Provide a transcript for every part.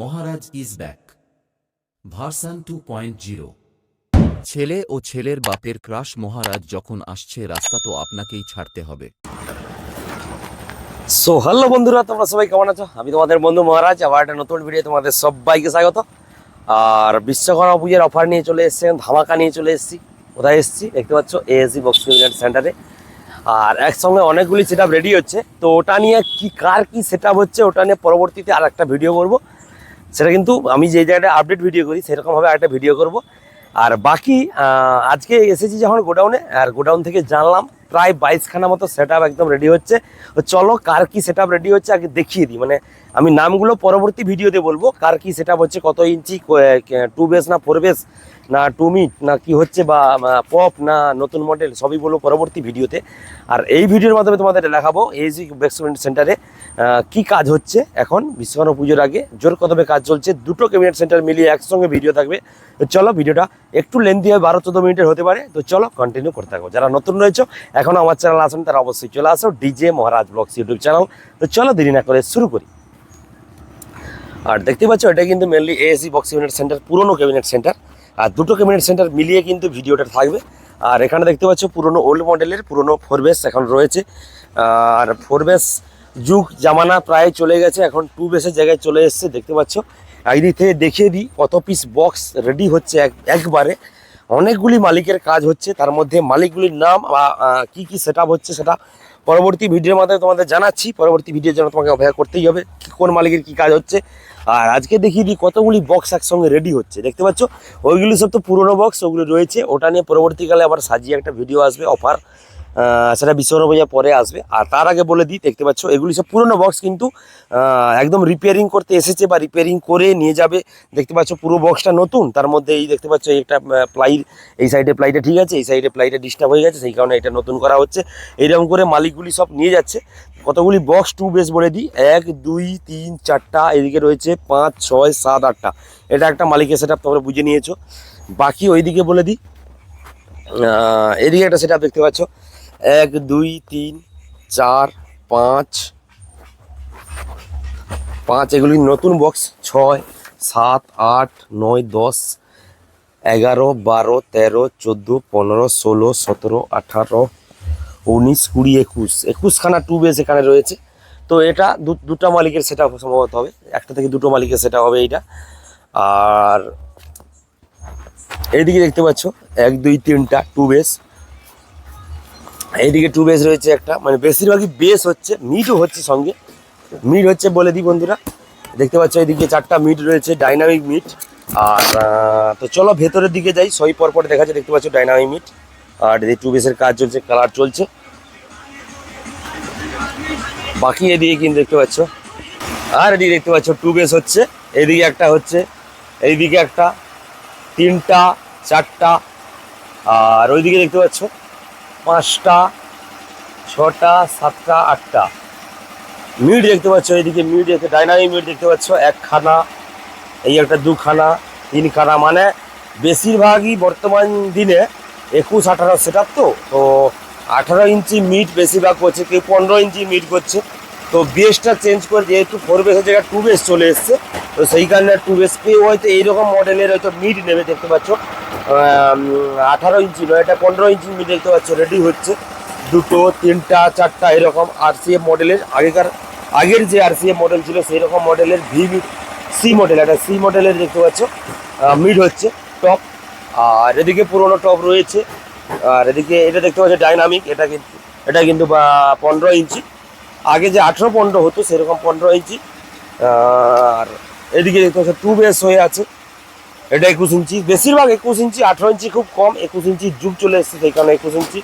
Maharaj is back. Version two point zero. ছেলে ও ছেলের বাপের ক্রাশ মহারাজ যখন আসছে রাস্তা তো আপনাকেই ছাড়তে হবে। সো হ্যালো বন্ধুরা তোমরা সবাই কেমন আছো? আমি তোমাদের বন্ধু মহারাজ আবার একটা নতুন ভিডিও তোমাদের সবাইকে স্বাগত। আর বিশ্বকর্মা পুজোর অফার নিয়ে চলে এসেছি ধামাকা নিয়ে চলে এসেছি। কোথায় এসেছি? দেখতে পাচ্ছ এএসি বক্সিং সেন্টারে আর একসঙ্গে অনেকগুলি সেট রেডি হচ্ছে। তো ওটা নিয়ে কি কার কি সেট হচ্ছে ওটা নিয়ে পরবর্তীতে আর একটা ভিডিও করব। সেটা কিন্তু আমি যে জায়গাটা আপডেট ভিডিও করি, সেরকমভাবে একটা ভিডিও করব। আর বাকি আজকে এসেছি যখন গোডাউনে, আর গোডাউন থেকে জানলাম, প্রায় বাইশখানা মতো সেট একদম রেডি হচ্ছে। চলো, কার কি সেট রেডি হচ্ছে আগে দেখিয়ে দিই। মানে আমি নামগুলো পরবর্তী ভিডিওতে বলব, কার কি সেট হচ্ছে, কত ইঞ্চি টু বেস না ফোর বেস না টু মিট না কি হচ্ছে বা পপ, না নতুন মডেল, সবই বলব পরবর্তী ভিডিওতে। আর এই ভিডিওর মাধ্যমে তোমাদের দেখাবো এইজি বেক্সমেন্ট সেন্টারে কি কাজ হচ্ছে এখন, বিশ্বকর্মা পুজোর আগে, জোর কদমে কাজ চলছে, দুটো ক্যাবিনেট সেন্টার মিলিয়ে একসঙ্গে ভিডিও থাকবে। তো চলো ভিডিওটা একটু লেন্দি হয়, বারো চোদ্দ মিনিটের হতে পারে। তো চলো কন্টিনিউ করতে থাকব যারা নতুন রয়েছে, এখন আমার চ্যানেল আসেন, তারা অবশ্যই চলে আসো। DJ Maharaj vlogs YouTube channel তো চলো দেরি না করে শুরু করি। আর দেখতে পাচ্ছ, এটা কিন্তু mainly AAC box cabinet centre পুরনো ক্যাবিনেট সেন্টার আর দুটো ক্যাবিনেট সেন্টার মিলিয়ে কিন্তু ভিডিওটা থাকবে। আর এখানে দেখতে পাচ্ছ পুরনো ওল্ড মডেলের পুরনো ফোরবেস এখন রয়েছে। আর ফোরবেস যুগ জামানা প্রায় চলে গেছে, এখন টু বেসের জায়গায় চলে এসছে, দেখতে পাচ্ছ? এই দিক থেকে দেখিয়ে দিই, কত পিস বক্স রেডি হচ্ছে এক, একবারে। অনেকগুলি মালিকের কাজ হচ্ছে, তার মধ্যে মালিকগুলির নাম বা কী কি সেট হচ্ছে সেটা পরবর্তী ভিডিওর মাধ্যমে তোমাদের জানাচ্ছি, পরবর্তী ভিডিওর জন্য তোমাকে অপেক্ষা করতেই হবে কোন মালিকের কি কাজ হচ্ছে। আর আজকে দেখিয়ে দিই কতগুলি বক্স একসঙ্গে রেডি হচ্ছে, দেখতে পাচ্ছ? ওইগুলি সব তো পুরোনো বক্স ওগুলো রয়েছে, ওটা নিয়ে পরবর্তীকালে আবার সাজিয়ে একটা ভিডিও আসবে অফার সেটা বিশ্বকর্মা পূজা পরে আসবে। আর তার আগে বলে দিই, দেখতে পাচ্ছ, এগুলি সব পুরনো বক্স কিন্তু একদম রিপেয়ারিং করতে এসেছে বা রিপেয়ারিং করে নিয়ে যাবে। দেখতে পাচ্ছ, পুরো বক্সটা নতুন, তার মধ্যে এই দেখতে পাচ্ছ একটা প্লাই এই সাইডে প্লাইটা ঠিক আছে, এই সাইডে প্লাইটা ডিস্টার্ব হয়ে গেছে, সেই কারণে এটা নতুন করা হচ্ছে। এইরকম করে মালিকগুলি সব নিয়ে যাচ্ছে। কতগুলি বক্স টু বেস বলে দিই, এক, দুই, তিন, চারটা, এদিকে রয়েছে পাঁচ, ছয়, সাত, আটটা। এটা একটা মালিকের সেট তোমরা বুঝে নিয়েছো। বাকি ওইদিকে বলে দিই এদিকে একটা সেট দেখতে পাচ্ছ। এক, দুই, তিন, চার, পাঁচ পাঁচ, এগুলি নতুন বক্স ছয়, সাত, আট, নয়, দশ, এগারো, বারো, তেরো, চোদ্দ, পনেরো, ষোলো, সতেরো, আঠারো, উনিশ, কুড়ি, একুশ, একুশখানা টু বেস এখানে রয়েছে। তো এটা দুটো মালিকের সেটা সম্ভবত হবে। একটা থেকে দুটো মালিকের সেটা হবে এইটা। আর এইদিকে দেখতে পাচ্ছ, এক, দুই, তিনটা টু বেস এইদিকে টু বেস রয়েছে একটা। মানে বেশিরভাগই বেস হচ্ছে মিটও হচ্ছে সঙ্গে। মিট হচ্ছে বলে দিই বন্ধুরা। দেখতে পাচ্ছ এইদিকে চারটা মিট রয়েছে ডাইনামিক মিট আর তো চলো ভেতরের দিকে যাই, সই পরপর দেখা যাচ্ছে দেখতে পাচ্ছ ডাইনামিক মিট আর এদিকে টু বেসের কাজ চলছে কালার চলছে। বাকি এদিকে কিন্তু দেখতে পাচ্ছ। আর এদিকে দেখতে পাচ্ছ টু বেস হচ্ছে এদিকে একটা হচ্ছে, এইদিকে একটা, তিনটা, চারটা। আর ওইদিকে দেখতে পাচ্ছ পাঁচটা, ছটা, সাতটা, আটটা। মিট দেখতে পাচ্ছ এইদিকে মিট দেখতে, ডাইনামিক মিট দেখতে পাচ্ছ, একখানা, এই একটা দুখানা, তিনখানা মানে বেশিরভাগই বর্তমান দিনে একুশ, আঠারো সেট তো তো আঠারো ইঞ্চি মিট বেশিরভাগ করছে, কেউ পনেরো ইঞ্চি মিট করছে। তো বেসটা চেঞ্জ করে যেহেতু ফোর বেসের জায়গায় টু বেস চলে এসছে, তো সেই কারণে টু বেস হয়তো এইরকম মডেলের হয়তো মিট নেবে, দেখতে পাচ্ছ। আঠারো ইঞ্চি নয়, এটা পনেরো ইঞ্চি মিট দেখতে পাচ্ছ রেডি হচ্ছে। দুটো, তিনটা, চারটা এরকম আর সি এফ মডেলের আগেকার, আগের যে আর সি এফ মডেল ছিল সেই রকম মডেলের ভি সি মডেল একটা সি মডেলের দেখতে পাচ্ছ। মিড হচ্ছে টপ আর এদিকে পুরোনো টপ রয়েছে। আর এদিকে এটা দেখতে পাচ্ছ ডাইনামিক এটা কিন্তু এটা কিন্তু পনেরো ইঞ্চি। আগে যে আঠেরো, পনেরো হতো, সেরকম পনেরো ইঞ্চি। আর এদিকে দেখতে পাচ্ছ টু বেস হয়ে আছে। এটা একুশ ইঞ্চি। বেশিরভাগ একুশ ইঞ্চি, আঠেরো ইঞ্চি খুব কম, একুশ ইঞ্চি যুগ চলে এসছে সেই কারণে একুশ ইঞ্চি।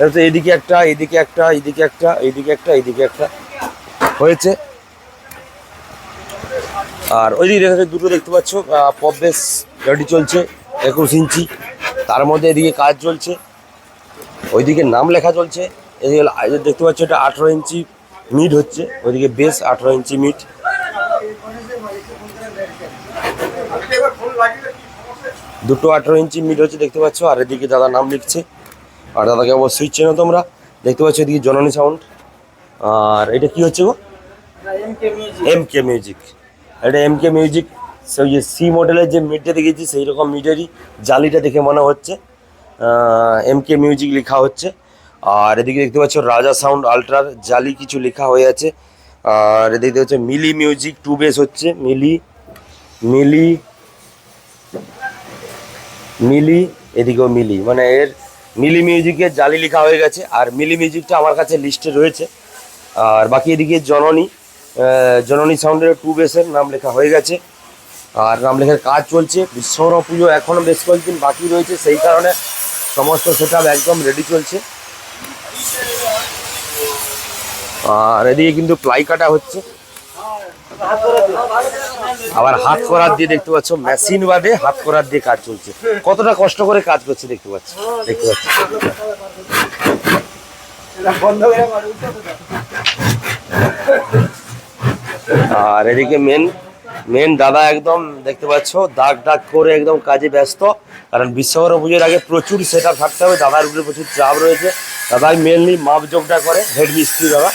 হচ্ছে এদিকে একটা এদিকে একটা এদিকে একটা, এইদিকে একটা এইদিকে একটা হয়েছে। আর ওই দিকে দুটো দেখতে পাচ্ছ বেস গাড়ি চলছে, একুশ ইঞ্চি। তার মধ্যে এদিকে কাজ চলছে, ওইদিকে নাম লেখা চলছে। এদিকে দেখতে পাচ্ছ এটা আঠেরো ইঞ্চি মিড হচ্ছে, ওইদিকে বেশ আঠেরো ইঞ্চি মিড দুটো আঠেরো ইঞ্চি মিড হচ্ছে, দেখতে পাচ্ছ। আর এদিকে দাদা নাম লিখছে। আর দাদাকে অবশ্যই চেনো তোমরা। দেখতে পাচ্ছ এদিকে জননী সাউন্ড আর এটা কি হচ্ছে গো? এম কে মিউজিক এটা এম কে মিউজিক ওই যে সি মডেলের যে মিডটা দেখেছি সেই রকম মিডেরই জালিটা দেখে মনে হচ্ছে। এম কে মিউজিক লেখা হচ্ছে। আর এদিকে দেখতে পাচ্ছ রাজা সাউন্ড আলট্রার জালি কিছু লেখা হয়ে আছে। আর এদিকে দেখতে হচ্ছে মিলি মিউজিক টু বেস হচ্ছে। মিলি মিলি মিলি, এদিকেও মিলি। মানে এর মিলি মিউজিকের জালি লেখা হয়ে গেছে, আর মিলি মিউজিকটা আমার কাছে লিস্টে রয়েছে। আর বাকি এদিকে জননী জননী সাউন্ডের টু বেসের নাম লেখা হয়ে গেছে। আর নাম লেখার কাজ চলছে বিশ্বকর্মা পুজো এখনও বেশ কয়েকদিন বাকি রয়েছে, সেই কারণে সমস্ত সেট একদম রেডি চলছে। আর এদিকে কিন্তু প্লাই কাটা হচ্ছে। আবার হাত করার দিয়ে দেখতে পাচ্ছ মেশিন বাদে হাত করার দিয়ে কাজ চলছে। কতটা কষ্ট করে কাজ করছে দেখতে পাচ্ছ দেখতে পাচ্ছ। আর এদিকে মেন মেন দাদা একদম দেখতে পাচ্ছ, দাগ দাগ করে একদম কাজে ব্যস্ত। কারণ বিশ্বকর্মা পুজোর আগে প্রচুর সেট থাকতে হবে, দাদার উপরে প্রচুর চাপ রয়েছে। দাদাই মেনলি মাপ যোগটা করে হেড মিস্ত্রি দাদা।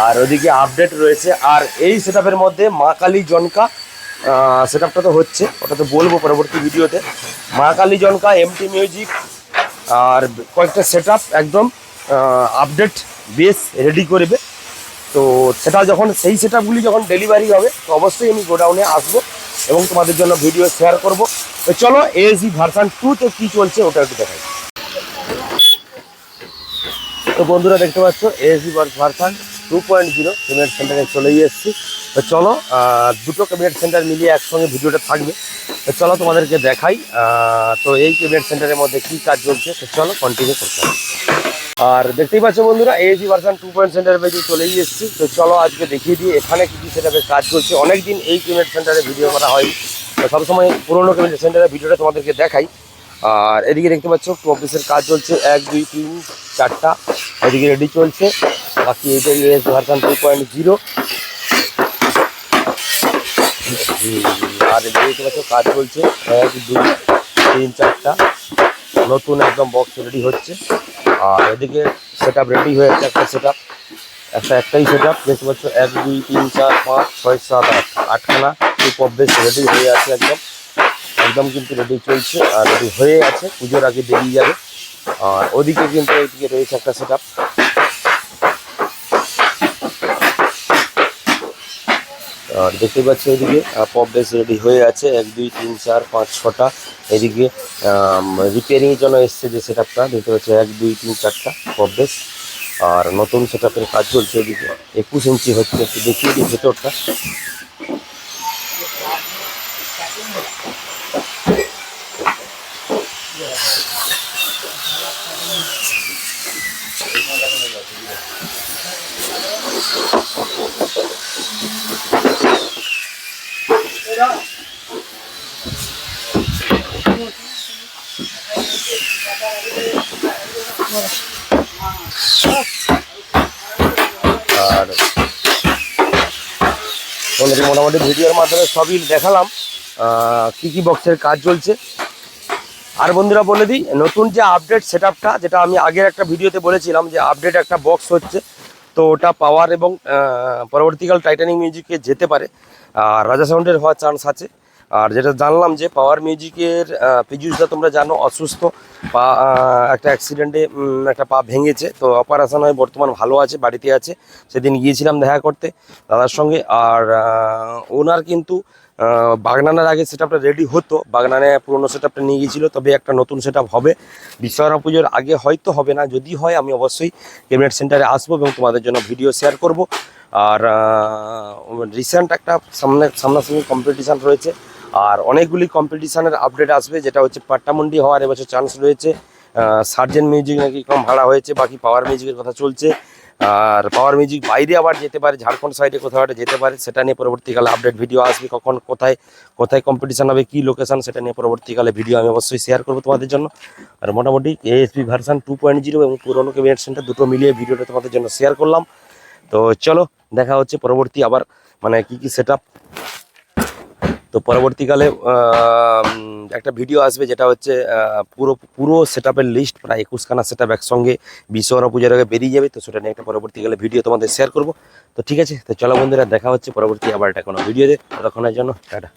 আর ওদিকে আপডেট রয়েছে। আর এই সেট মধ্যে মা কালী জনকা সেট তো হচ্ছে, ওটা তো বলব পরবর্তী ভিডিওতে। মা কালী জনকা এমটি মিউজিক আর কয়েকটা সেট একদম আপডেট বেস রেডি করবে। তো সেটা যখন, সেই সেট যখন ডেলিভারি হবে, তো অবশ্যই আমি গোডাউনে আসব এবং তোমাদের জন্য ভিডিও শেয়ার করব। তো চলো এএসি ভার্সান টুতে কী চলছে ওটা একটু দেখাই। তো বন্ধুরা দেখতে পাচ্ছ AAC version two point zero payment সেন্টারে চলেই এসেছি। তো চলো দুটো পেমেন্ট সেন্টার মিলিয়ে একসঙ্গে ভিডিওটা থাকবে। তো চলো তোমাদেরকে দেখাই তো এই পেমেন্ট সেন্টারের মধ্যে কী কাজ চলছে, তো চলো কন্টিনিউ করতে হবে। আর দেখতেই পাচ্ছ বন্ধুরা AAC version two point centre পেজে চলেই এসেছি। তো চলো আজকে দেখিয়ে দিই, এখানে কী কী সেটাপে কাজ চলছে। অনেকদিন এই পেমেন্ট সেন্টারে ভিডিও করা হয়নি। তো সবসময় পুরোনো পেমেন্ট সেন্টারের ভিডিওটা তোমাদেরকে দেখাই। আর এদিকে দেখতে পাচ্ছ অফিসের কাজ চলছে। এক, দুই, তিন, চারটা। এদিকে রেডি চলছে। বাকি এইটা ভার্সন টু পয়েন্ট জিরো আর এদিকে দেখতে পাচ্ছ, কাজ চলছে। এক, দুই, তিন, চারটা। নতুন একদম বক্স রেডি হচ্ছে। আর এদিকে সেট রেডি হয়ে আছে একটা সেট একটা, একটাই সেট আপ দেখতে পাচ্ছ, এক, দুই, তিন, চার, পাঁচ, ছয়, সাত, আট, আটখানা। রেডি হয়ে আছে একদম। একদম কিন্তু রেডি চলছে, আর রেডি হয়ে আছে, পুজোর আগে বেরিয়ে যাবে। আর ওদিকে কিন্তু এইদিকে রয়েছে একটা সেট আর দেখতে পাচ্ছি এদিকে পপ বেস রেডি হয়ে আছে। এক, দুই, তিন, চার, পাঁচ, ছটা। এদিকে রিপেয়ারিংয়ের জন্য এসছে যে সেট আপটা দেখতে পাচ্ছি এক, দুই, তিন, চারটা পপ বেস আর নতুন সেট আপের কাজ চলছে এদিকে। একুশ ইঞ্চি হচ্ছে, একটু দেখিয়ে দিই ভেতরটা। আর তোমাদেরকে মোটামুটি ভিডিওর মাধ্যমে সবই দেখালাম কি কি বক্সের কাজ চলছে। আর বন্ধুরা বলে দিই, নতুন যে আপডেট সেট যেটা আমি আগের একটা ভিডিওতে বলেছিলাম যে আপডেট একটা বক্স হচ্ছে তো ওটা পাওয়ার এবং পরবর্তীকাল টাইটানিক মিউজিকে যেতে পারে। আর রাজা সাউন্ডের হওয়ার চান্স আছে। আর যেটা জানলাম যে পাওয়ার মিউজিকের পিজুসটা তোমরা জানো, অসুস্থ, পা একটা অ্যাক্সিডেন্টে একটা পা ভেঙেছে। তো অপারেশন হয়, বর্তমান ভালো আছে, বাড়িতে আছে। সেদিন গিয়েছিলাম দেখা করতে দাদার সঙ্গে। আর ওনার কিন্তু বাগনানের আগে সেট রেডি হতো। বাগনানে পুরনো সেট নিয়ে গিয়েছিল, তবে একটা নতুন সেট হবে। বিশ্বকর্মা পুজোর আগে হয়তো হবে না, যদি হয় আমি অবশ্যই ক্যাবিনেট সেন্টারে আসব এবং তোমাদের জন্য ভিডিও শেয়ার করব। আর রিসেন্ট একটা সামনে, সামনাসামনি কম্পিটিশান রয়েছে। আর অনেকগুলি কম্পিটিশানের আপডেট আসবে, যেটা হচ্ছে পাট্টামুন্ডি হওয়ার এবছর চান্স রয়েছে। সার্জেন মিউজিক নাকি কম ভাড়া হয়েছে, বাকি পাওয়ার মিউজিকের কথা চলছে। আর পাওয়ার মিউজিক বাইরে আবার যেতে পারে, ঝাড়খণ্ড সাইডে কোথাও একটা যেতে পারে, সেটা নিয়ে পরবর্তীকালে আপডেট ভিডিও আসবে, কখন কোথায় কোথায় কম্পিটিশান হবে, কী লোকেশান সেটা নিয়ে পরবর্তীকালে ভিডিও আমি অবশ্যই শেয়ার করব তোমাদের জন্য। আর মোটামুটি ASP version two point zero এবং পুরোনো ক্যাবিনেট সেন্টার দুটো মিলিয়ে ভিডিওটা তোমাদের জন্য শেয়ার করলাম। তো চলো, দেখা হচ্ছে পরবর্তী আবার মানে কি কি সেট তো পরবর্তীকালে একটা ভিডিও আসবে যেটা হচ্ছে পুরো পুরো সেট লিস্ট প্রায় একুশখানা সেট আপ একসঙ্গে বিশ্বকর্মা পুজোর আগে বেরিয়ে যাবে। তো সেটা নিয়ে একটা পরবর্তীকালে ভিডিও তোমাদের শেয়ার করব। তো ঠিক আছে, তো চলো বন্ধুরা, দেখা হচ্ছে পরবর্তী আবার একটা কোনো ভিডিওতে ততক্ষণের জন্য, টাটা।